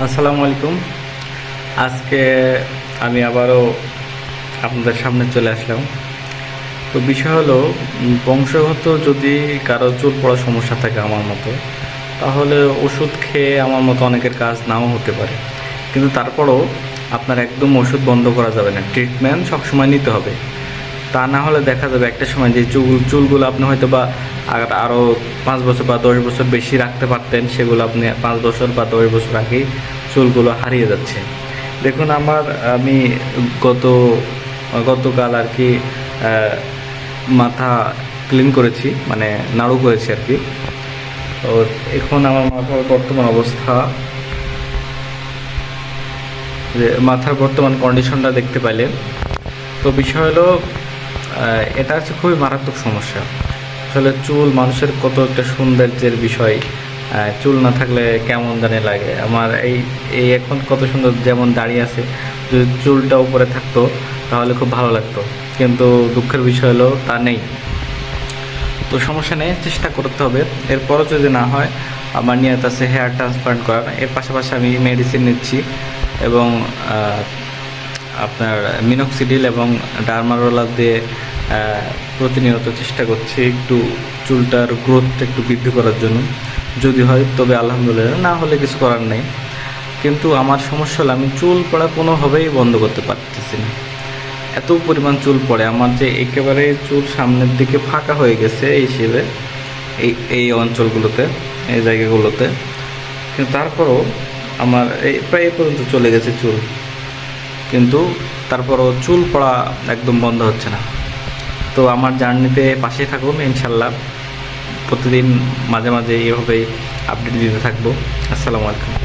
আসসালামু আলাইকুম। আজকে আমি আবারও আপনাদের সামনে চলে আসলাম। তো বিষয় হলো, বংশগত যদি কারও চুল পড়ার সমস্যা থাকে আমার মতো, তাহলে ওষুধ খেয়ে আমার মতো অনেকের কাজ নাও হতে পারে। কিন্তু তারপরও আপনার একদম ওষুধ বন্ধ করা যাবে না। ট্রিটমেন্ট সবসময় নিতে হবে। তা না হলে দেখা যাবে একটা সময় যে চুল চুলগুলো আপনি হয়তো বা আর আরও পাঁচ বছর বা দশ বছর বেশি রাখতে পারতেন, সেগুলো আপনি পাঁচ বছর বা দশ বছর আগেই চুলগুলো হারিয়ে যাচ্ছে। দেখুন, আমার, আমি গত, গতকাল আর কি মাথা ক্লিন করেছি মানে নাড়ু করেছি আর কি। তো এখন আমার মাথার বর্তমান অবস্থা, যে মাথার বর্তমান কন্ডিশনটা দেখতে পাইলেন তো বিষয় হলো এটা হচ্ছে খুবই মারাত্মক সমস্যা। আসলে চুল মানুষের কত একটা সৌন্দর্যের বিষয় চুল না থাকলে কেমন জানে লাগে। আমার এই এই এখন কত সুন্দর যেমন দাঁড়িয়ে আছে, যদি চুলটা উপরে থাকতো তাহলে খুব ভালো লাগতো। কিন্তু দুঃখের বিষয় হলো তা নেই। তো সমস্যা নেই, চেষ্টা করতে হবে। এরপরও যদি না হয়, আমার নিয়ত আছে হেয়ার ট্রান্সপ্লান্ট করার। এর পাশাপাশি আমি মেডিসিন নিচ্ছি এবং আপনার মিনক্সিডিল এবং ডার্মারোলার দিয়ে প্রতিনিয়ত চেষ্টা করছি একটু চুলটার গ্রোথটা একটু বৃদ্ধি করার জন্য। যদি হয়, তবে আলহামদুলিল্লাহ, না হলে কিছু করার নেই। কিন্তু আমার সমস্যা হলো, আমি চুল পড়া কোনোভাবেই বন্ধ করতে পারতেছি না। এত পরিমাণ চুল পড়ে, আমার যে একেবারে চুল সামনের দিকে ফাঁকা হয়ে গেছে এই হিসেবে, এই এই অঞ্চলগুলোতে, এই জায়গাগুলোতে। কিন্তু তারপরও আমার এই প্রায় পর্যন্ত চলে গেছে চুল। কিন্তু তারপরও চুল পড়া একদম বন্ধ হচ্ছে না। তো আমার জার্নিতে পাশে থাকুন, ইনশাল্লাহ। প্রতিদিন মাঝে মাঝে এভাবেই আপডেট দিতে থাকব। আসসালামু আলাইকুম।